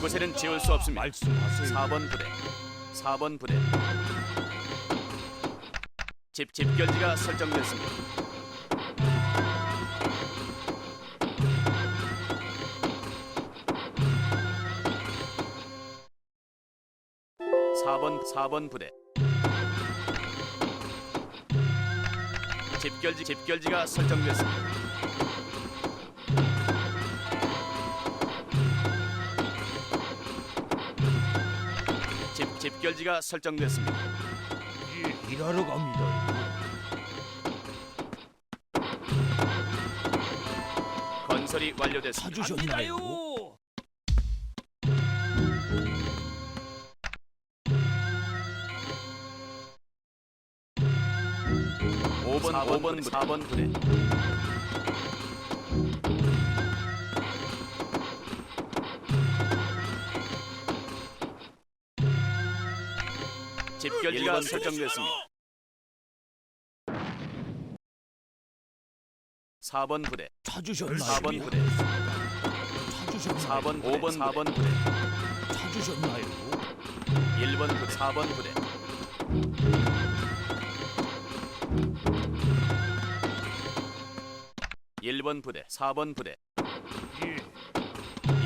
그곳에는 지울 수 없습니다. 말씀하세요. 4번 부대 4번 부대 집 집결지가 설정됐습니다. (4번) (4번) 부대 집결지 집결지가 설정됐습니다. 집 집결지가 설정됐습니다. 예, 일하러 갑니다. 건설이 완료됐습니다. 찾으셨나요? 5번, 5번, 4번 부대. 집결지가 설정됐습니다. 4번 부대, 찾으셨나요? 4번 부대, 찾으셨나요? 4번, 5번, 4번 부대, 찾으셨나요? 1번 부대, 4번 부대. 일번 부대, 4번 부대, 예,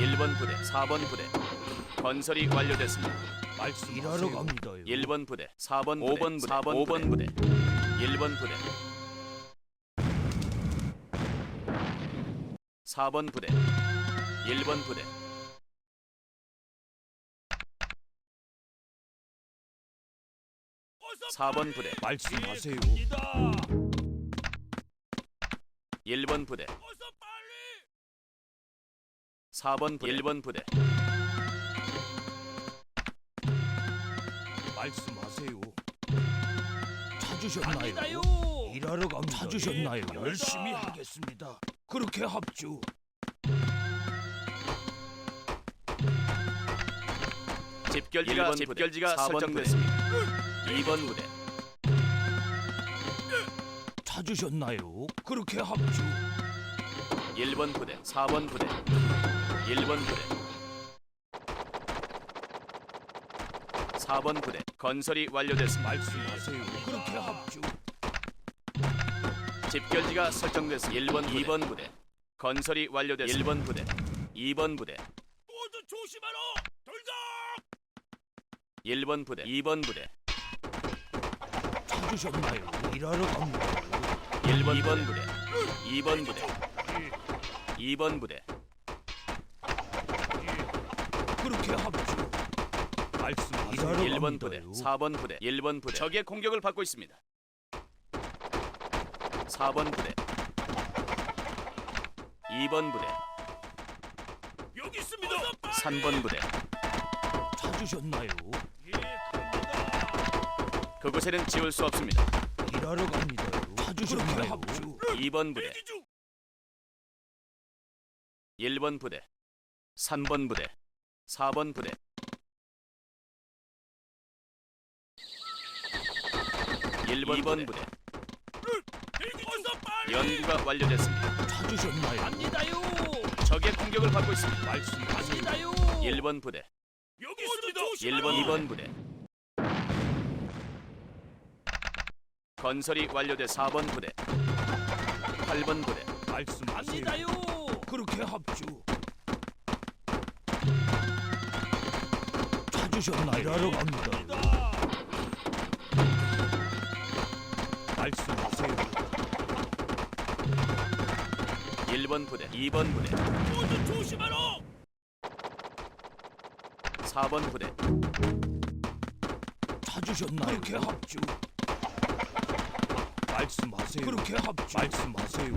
1번 부대, 4번 부대. 건설이 완료됐습니다. 말씀 일하러 갑니다요. 1번 부대, 4번, 5번 부대, 4번 5번 부대, 1번 부대, 4번 부대, 1번 부대, 사번 부대, 말씀하세요. 1번 부대, 4번 부대, 1번 부대, 말씀하세요. 찾으셨나요? 일하러 갑니다. 찾으셨나요? 열심히 하겠습니다. 그렇게 합주. 집결지가 집결지가 설정됐습니다. 2번 부대, 찾으셨나요? 그렇게 합주. 1번 부대, 4번 부대, 1번 부대, 4번 부대. 건설이 완료됐습니다. 말씀하세요. 그렇게 합주. 집결지가 설정됐습니다. 1번, 2번 부대. 건설이 완료됐습니다. 1번 부대, 2번 부대, 모두 조심하라. 돌격! 1번 부대, 2번 부대, 찾으셨나요? 일하러 갑니다. 1번, 2번 부대, 2번 부대, 2번 부대, 그렇게 합주. 말씀하세요. 1번 부대, 4번 부대, 1번 부대. 적의 공격을 받고 있습니다. 4번 부대, 2번 부대, 여기 있습니다. 3번 부대. 찾으셨나요? 그곳에는 지울 수 없습니다. 일하러 갑니다. 찾으셨나요? 합주. 2번 부대, 1번 부대, 3번 부대, 4번 부대. 1번 2번 부대. 연구가 완료됐습니다. 찾으셨나요? 갑니다요. 적의 공격을 받고 있습니다. 말씀하세요. 1번 부대, 여기 있습니다. 1번 2번 부대. 건설이 완료돼 4번 부대, 8번 부대, 말씀하세요. 그렇게 합주. 찾으셨나요? 일하러 갑니다. 말씀하세요. 1번 부대, 2번 부대, 모두 조심하라. 4번 부대, 찾으셨나요? 그렇게 합주. 말씀하세요. 그렇게 합주. 말씀하세요.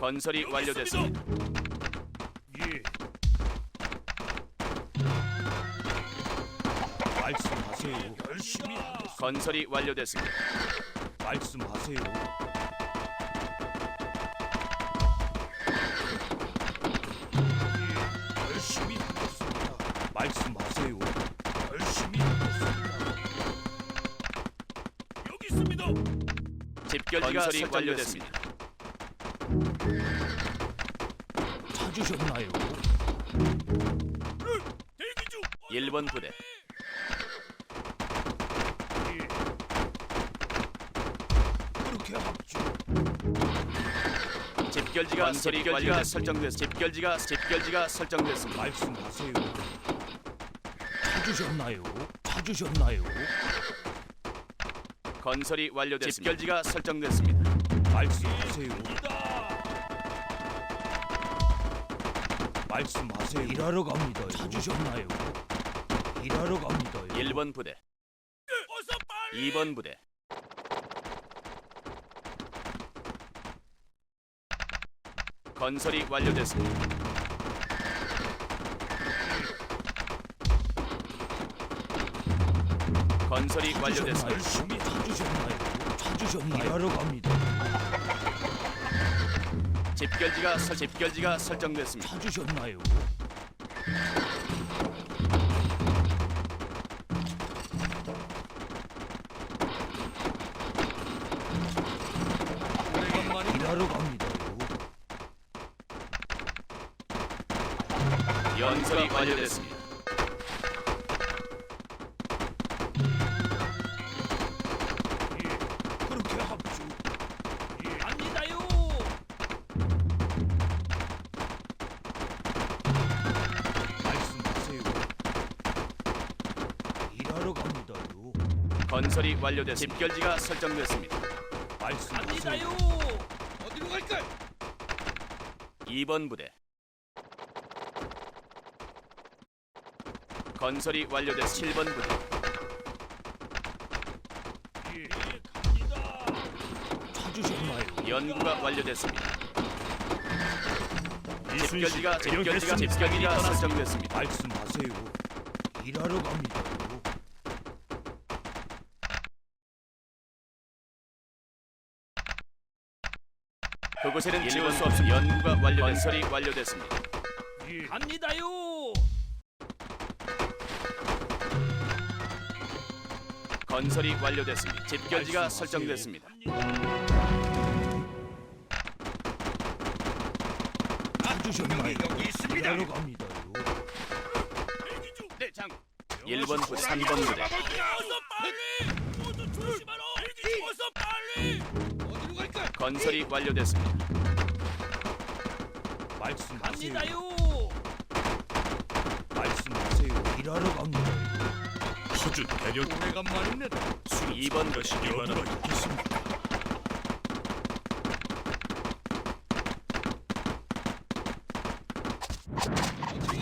건설이 완료됐습니다. 건설이 완료됐습니다. 말씀하세요. 예, 열심히 하겠습니다. 말씀하세요. 열심히 하겠습니다. 여기 있습니다. 집결지가 건설이 완료됐습니다. 찾으셨나요? 1번 부대 합주. 집결지가 건설이 집결지가 설정됐 집결지가 집결지가 설정됐습니다. 말씀하세요. 찾으셨나요? 찾으셨나요? 건설이 완료됐습니다. 집결지가 설정됐습니다. 말씀하세요. 말씀하세요. 일하러 갑니다. 찾으셨나요? 일하러 갑니다. 1번 부대 2번 부대 건설이 완료됐습니다. 건설이 완료됐습니다. 열심히 찾으셨나요? 찾으셨나요? 일하러 갑니다. 집결지가 설 집결지가 설정됐습니다. 찾으셨나요? 일하러 갑니다 요. 연설이 완료됐습니다. 그렇게 합주. 갑니다요. 말씀하세요. 일하러 갑니다요. 건설이 완료됐습니다. 집결지가 설정됐습니다. 말씀하세요. 어디로 갈까? 2번 부대 건설이 완료됐습니다. 7번 부대 찾으셨나요? 연구가 완료됐습니다. 집결지가 집결지가 집결지가 설정됐습니다. 말씀하세요. 일하러 갑니다요. 그곳에는 지울 수 없습니다. 연구가 완료 건설이 완료됐습니다. 갑니다요. 건설이 완료됐습니다. 집결지가. 설정됐습니다. 여기 있습니다. 일하러 갑니다요. 네, 장. 1번 부대, 3번 부대, 어서 빨리! 모두 조심하라! 어서 빨리! 어디로 갈까? 건설이 완료됐습니다. 말씀하세요. 말씀하세요. 아주 대력 오래간만이네. 2번 부대, 여부가 있겠습니까?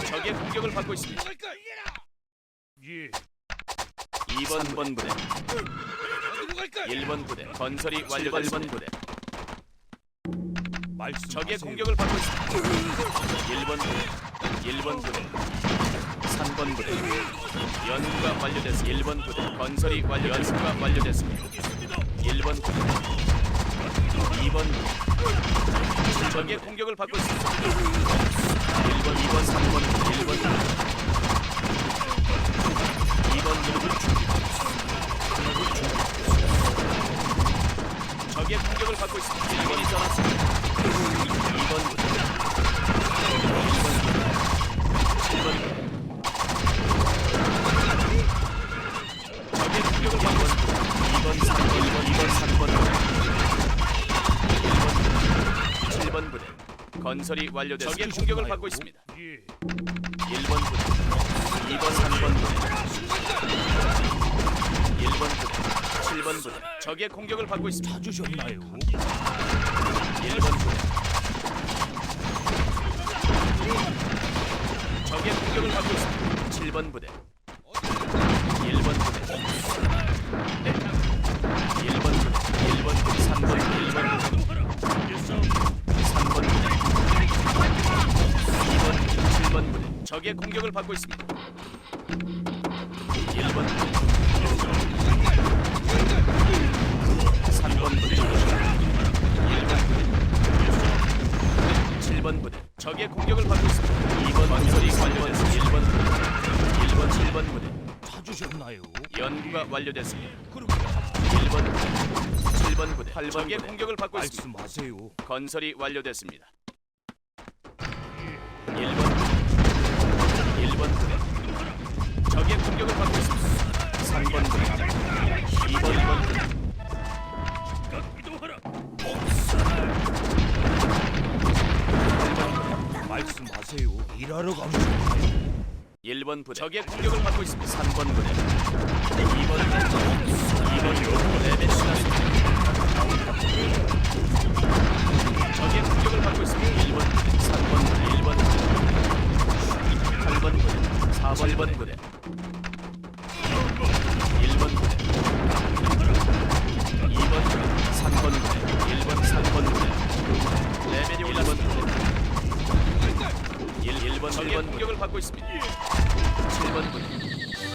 적의 공격을 받고 있습니다. 예. 2번 3번 부대, 어디로 갈까? 1번 부대, 건설이 완료 1번 부대. 말씀하세요. 적의 공격을 받고 있습니다. 1번 부대, 1번 부대, 3번 부대. 연구가 완료됐습니다. 1번 부대, 건설이 완료, 연구가 완료됐습니다. 1번 부대, 2번 부대. 적의 공격을 받고 있습니다. 1번, 2번, 3번, 1번 부대. 2번 부대. 적의 공격을 받고 있습니다. 1번이 떠났습니다. 건설이 완료됐습니다. 적의 공격을 받고 있습니다. 예. 1번 부대, 2번, 3번 부대, 1번 부대, 7번 부대. 적의 공격을 받고 있습니다. 찾으셨나요? 1번 부대. 적의 공격을 받고 있습니다. 7번 부대. 1번 부대. 1번 부대. 1번 부대. 3번 1번 부대. 적의 공격을 받고 있습니다. 1번 부대. 3번 부대. 1번 부대. 7번 부대. 적의 공격을 받고 있습니다. 2번 건설이 완료됐습니다. 1번 부대. 1번 7번 부대. 찾으셨나요? 연구가 완료됐습니다. 그렇게 1번 부대. 7번 부대. 8번 적의 공격을 받고 있습니다. 말씀하세요. 건설이 완료됐습니다. 1번 3번 등장 2번 2번 말씀하세요. 일하러 가면 1번 부대 적의 공격을 받고 있습니다. 3번 부대 2번 부대 2번 부대 레벨 순환 적의